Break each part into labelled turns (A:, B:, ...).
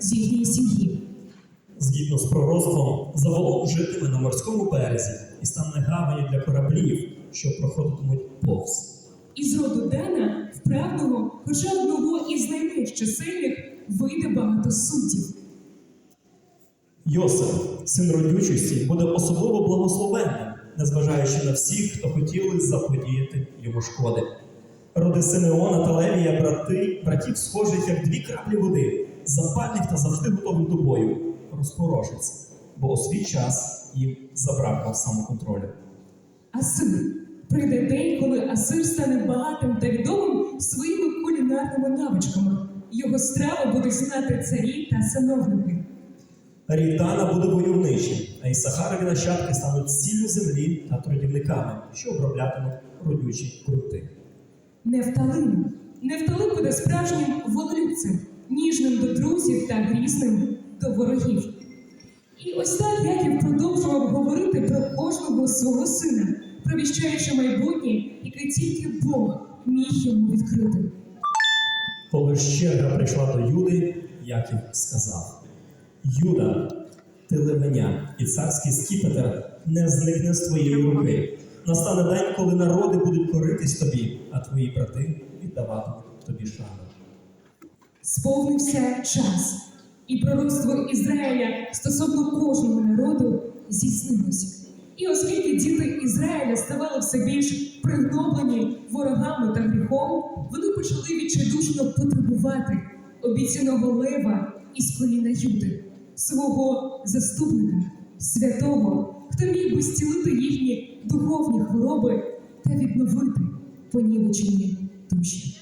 A: з їхньої сім'ї.
B: Згідно з пророцтвом, Заволон житиме на морському березі і стане гаваню для кораблів, що проходитимуть повз.
A: Із роду Дана, вправного, хоча одного із найменш чисельних, вийде багато суддів.
B: Йосип, син родючості, буде особливо благословенним, незважаючи на всіх, хто хотіли заподіяти йому шкоди. Роди Симеона та Левія, брати, братів схожих, як дві краплі води, запальних та завжди готових до бою, розпорожиться, бо у свій час їм забракував самоконтролю.
A: Асир. Прийде день, коли Асир стане багатим та відомим своїми кулінарними навичками. Його страви будуть знати царі та сановники.
B: Рідана буде войовничим, а Ісахарові нащадки стануть ціллю землі та трудівниками, що оброблятимуть родючі крути.
A: Нефталим. Нефталим буде справжнім волелюбцем, ніжним до друзів та грізним до ворогів. І ось так Яків продовжував говорити про кожного свого сина, провіщаючи майбутнє, яке тільки Бог міг йому відкрити.
B: Коли черга прийшла до Юди, Яків сказав: Юда, ти левеня, і царський скіпетр не зникне з твоєї руки. Настане день, коли народи будуть коритись тобі, а твої брати віддаватимуть тобі шану.
A: Сповнився час, і пророцтво Ізраїля стосовно кожного народу здійснилося. І оскільки діти Ізраїля ставали все більш пригноблені ворогами та гріхом, вони почали відчайдушно потребувати обіцяного лева із коліна Юди, свого заступника, святого, хто міг би зцілити їхні духовні хвороби та відновити понівечені душі.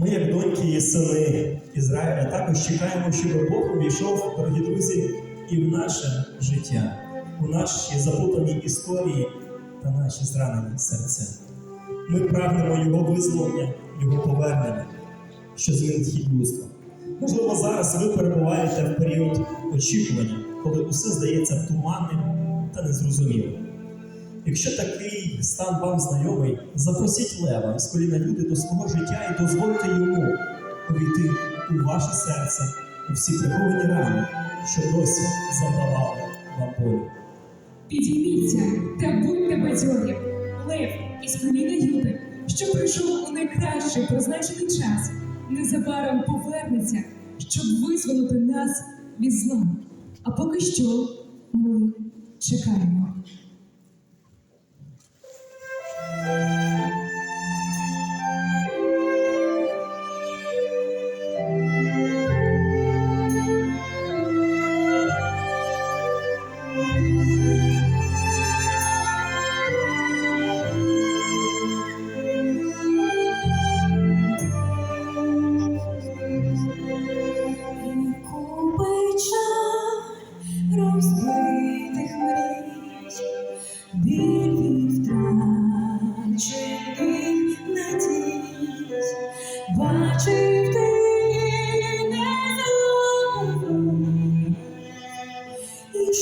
B: Ми, як доньки і сини Ізраїля, також чекаємо, щоб Бог увійшов, дорогі друзі, і в наше життя, у наші заплутані історії та наші зранені серця. Ми прагнемо Його визволення, Його повернення, що змінить хід людства. Можливо, зараз ви перебуваєте в період очікування, коли усе здається туманним та незрозумілим. Якщо такий стан вам знайомий, запросіть лева з коліна люди до свого життя і дозвольте йому увійти у ваше серце у всі приховані рани, що досі завдавали вам болю.
A: Підійміться та будьте бадьорі. Лев із коліна Юди, що прийшов у найкращий призначений час, незабаром повернеться, щоб визволити нас від зла. А поки що ми чекаємо.
C: бачив ти не забув, і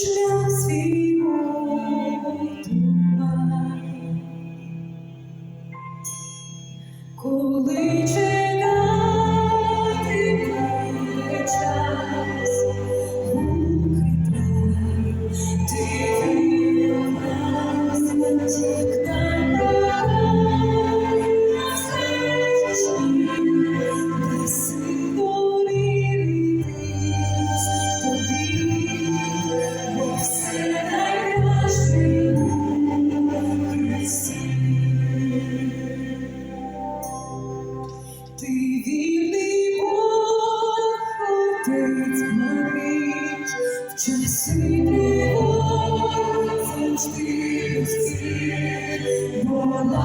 C: Що
B: ти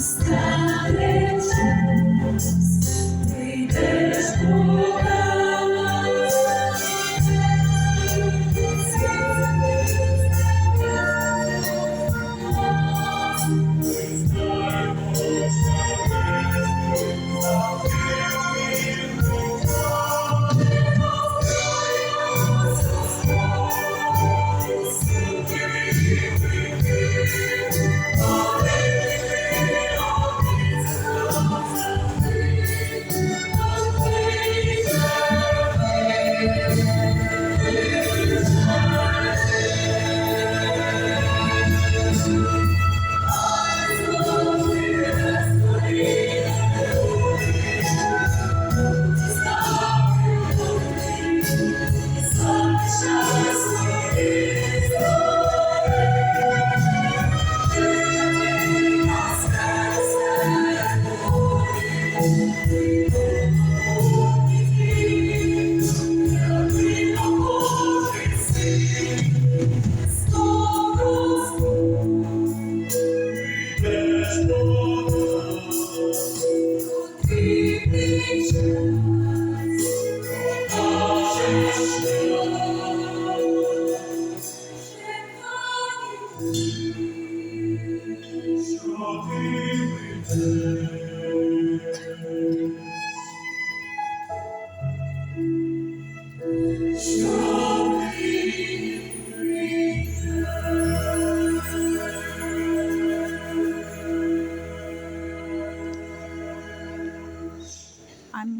B: Stop. Música Show.